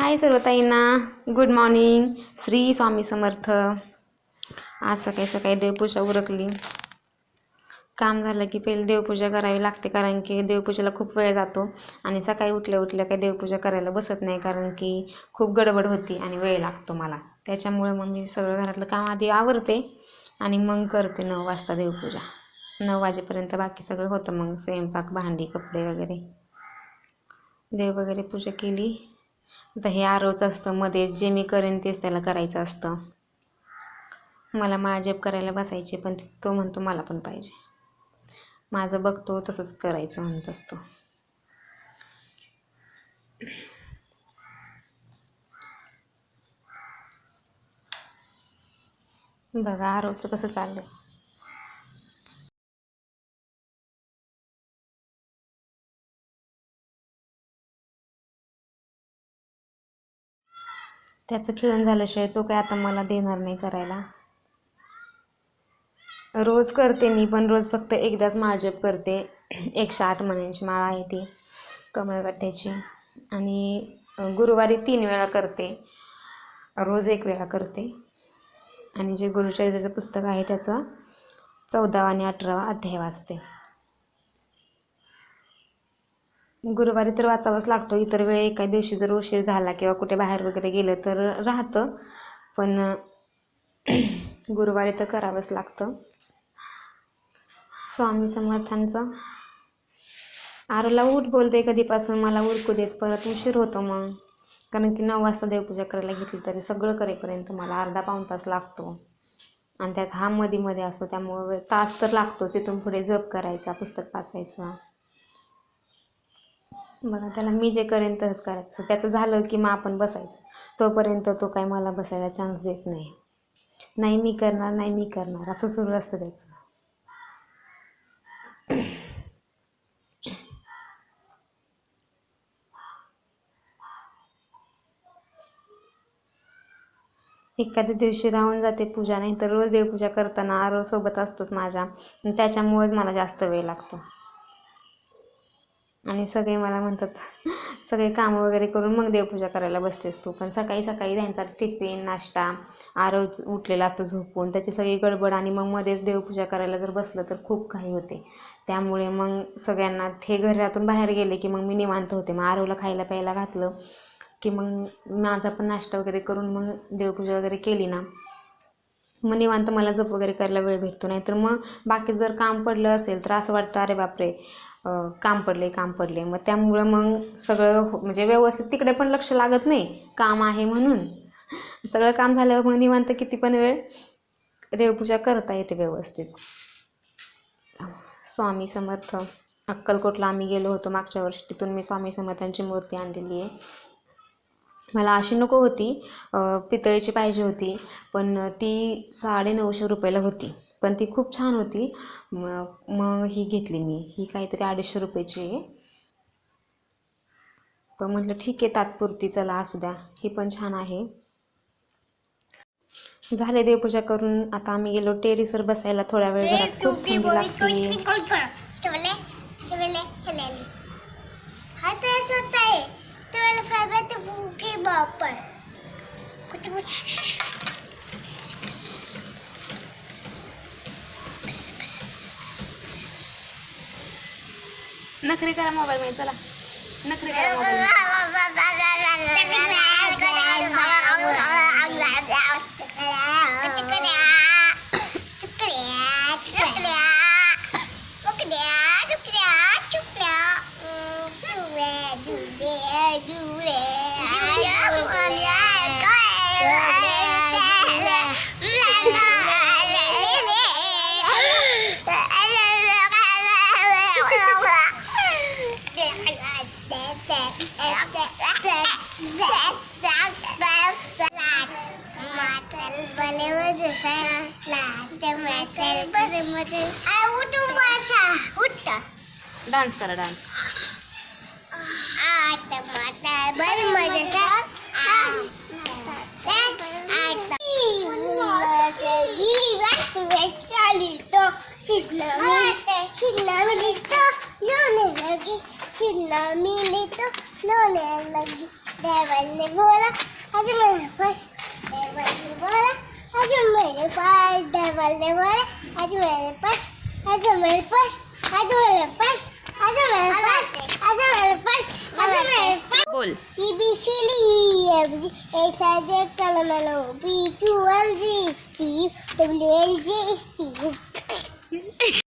हाय सर्व ताईंना good morning Shri Swami Samarth. आज सकाळी सकाळी देवपूजा उरकली. काम झालं की पहिले देवपूजा करावी लागते कारण की देवपूजेला खूप वेळ जातो आणि सकाळी उठल्या उठल्या काही देवपूजा करायला बसत नाही कारण की खूप गडबड होती आणि वेळ लागतो मला. त्याच्यामुळे मग मी सगळं घरातलं काम आधी आवरते आणि मग करते नऊ वाजता देवपूजा. नऊ वाजेपर्यंत बाकी सगळं होतं मग स्वयंपाक भांडी कपडे वगैरे. देव वगैरे पूजा केली. आता हे आरोच असतं मध्ये जे मी करेन तेच त्याला करायचं असतं. मला माळजप करायला बसायचे पण तो म्हणतो मला पण पाहिजे. माझं बघतो तसंच करायचं म्हणत असतो. बघा आरोचं कसं चाललं आहे त्याचं खिळून झाल्याशिवाय तो काय आता मला देणार नाही करायला. रोज करते मी पण रोज फक्त एकदाच माळजप करते. एकशे आठ महिन्यांची माळ आहे ती कमळगट्ट्याची आणि गुरुवारी तीन वेळा करते. रोज एक वेळा करते. आणि जे गुरुचरित्राचं पुस्तक आहे त्याचं चौदावा आणि अठरावा अध्याय वाचते. गुरुवारी तर वाचावाच लागतो. इतर वेळी एका दिवशी जर उशीर झाला किंवा कुठे बाहेर वगैरे गेलं तर राहतं. पण गुरुवारी तर करावंच लागतं. स्वामी समर्थांचं. आरला उठ बोलते कधीपासून मला उरकू देत परत उशीर होतो मग. कारण की नऊ वाजता देवपूजा करायला घेतली तरी सगळं करेपर्यंत मला अर्धा पाऊण तास लागतो. आणि त्यात हा मध्ये मध्ये असतो त्यामुळं तास तर लागतोच. तिथून पुढे जप करायचा पुस्तक वाचायचं. बघा त्याला मी जे करेन तसंच करायचं. त्याचं झालं की मग आपण बसायचं. तोपर्यंत तो काय मला बसायला चान्स देत नाही. नाही मी करणार नाही मी करणार. असं सुरू असतं त्याचं. एखाद्या दिवशी राहून जाते पूजा नाही तर रोज देवपूजा करताना आरो सोबत असतोच माझ्या. त्याच्यामुळेच मला जास्त वेळ लागतो. आणि सगळे मला म्हणतात सगळे कामं वगैरे करून मग देवपूजा करायला बसतेस तू. पण सकाळी सकाळी त्यांचा टिफिन नाश्ता आरोज उठलेला असतो झोपून. त्याची सगळी गडबड आणि मग मध्येच देवपूजा करायला जर बसलं तर खूप काही होते. त्यामुळे मग सगळ्यांना हे घरातून बाहेर गेले की मग मी निवांत होते. मग आरवला खायला प्यायला घातलं की मग माझा पण नाश्ता वगैरे करून मग देवपूजा वगैरे केली ना. मग निवांत मला जप वगैरे करायला वेळ भेटतो. नाही तर मग बाकी जर काम पडलं असेल तर असं वाटतं अरे बापरे काम पडले काम पडले मग त्यामुळं मग सगळं हो- म्हणजे व्यवस्थित तिकडे पण लक्ष लागत नाही. काम आहे म्हणून. सगळं काम झाल्यावर मग निवांत किती पण वेळ देवपूजा करता येते व्यवस्थित. स्वामी समर्थ. अक्कलकोटला आम्ही गेलो होतो मागच्या वर्षी. तिथून मी स्वामी समर्थांची मूर्ती आणलेली आहे. मला अशी नको होती. पितळेची पाहिजे होती. पण ती साडे नऊशे रुपयाला होती. पण ती खूप छान होती. मग मग ही घेतली मी. ही काहीतरी अडीचशे रुपयाची आहे. पण म्हटलं ठीक आहे तात्पुरती चला असू द्या. ही पण छान आहे. झाले देवपूजा करून. आता आम्ही गेलो टेरिसवर बसायला. थोडा वेळ घरात खूप थंडी लागते. नखरे करा मोबाईल मध्ये चला. नखरे करा मोबाईल बापर कुठे मोबाईल मध्ये चला नखरे करा मोबाईल उठता डान्स करा डान्स आठ माता बर मजा चाली तो शिदना शिदना मिली तो लोने लगी शिदना मिली तो लोने लगी देवल ने बोला आज मेरे पास देवल ने बोला मेरे पास देवल ने बोला आज मेरे पास आज मेरे पास आज मेरे पास आज मेरे पास आज मेरे पास आज मेरे पास बोल T B C Lee F G H I J K L M N O P Q L G S T W L G S T